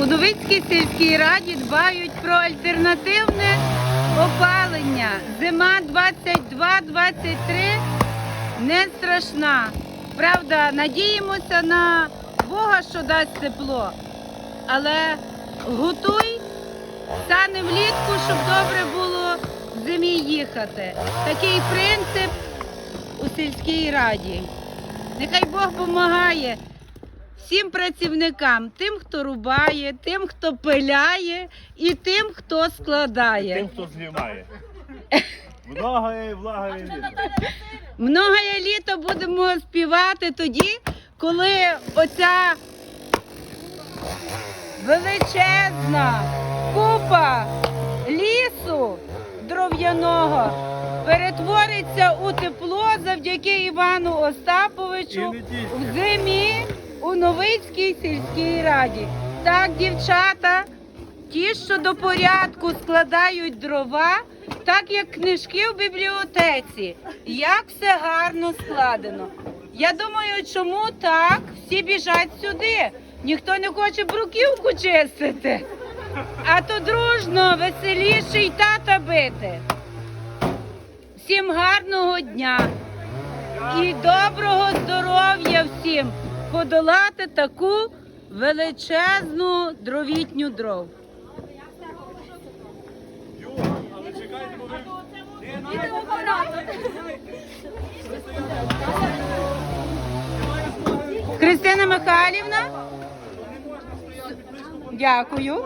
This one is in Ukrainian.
У Новицькій сільській раді дбають про альтернативне опалення. Зима 22-23 не страшна. Правда, надіємося на Бога, що дасть тепло. Але готуй стане влітку, щоб добре було в зимі їхати. Такий принцип у сільській раді. Нехай Бог допомагає всім працівникам, тим, хто рубає, тим, хто пиляє, і тим, хто складає. Тим, хто знімає. Многое, благое літо. Многое літо будемо співати тоді, коли оця величезна купа лісу дров'яного перетвориться у тепло завдяки Івану Остаповичу в зимі у Новицькій сільській раді. Так, дівчата, ті, що до порядку складають дрова, так як книжки в бібліотеці. Як все гарно складено. Я думаю, чому так всі біжать сюди. Ніхто не хоче бруківку чистити. А то дружно, веселіше й тата бити. Всім гарного дня і доброго здоров'я всім подолати таку величезну дровітню дров. Христина Михайлівна. Дякую.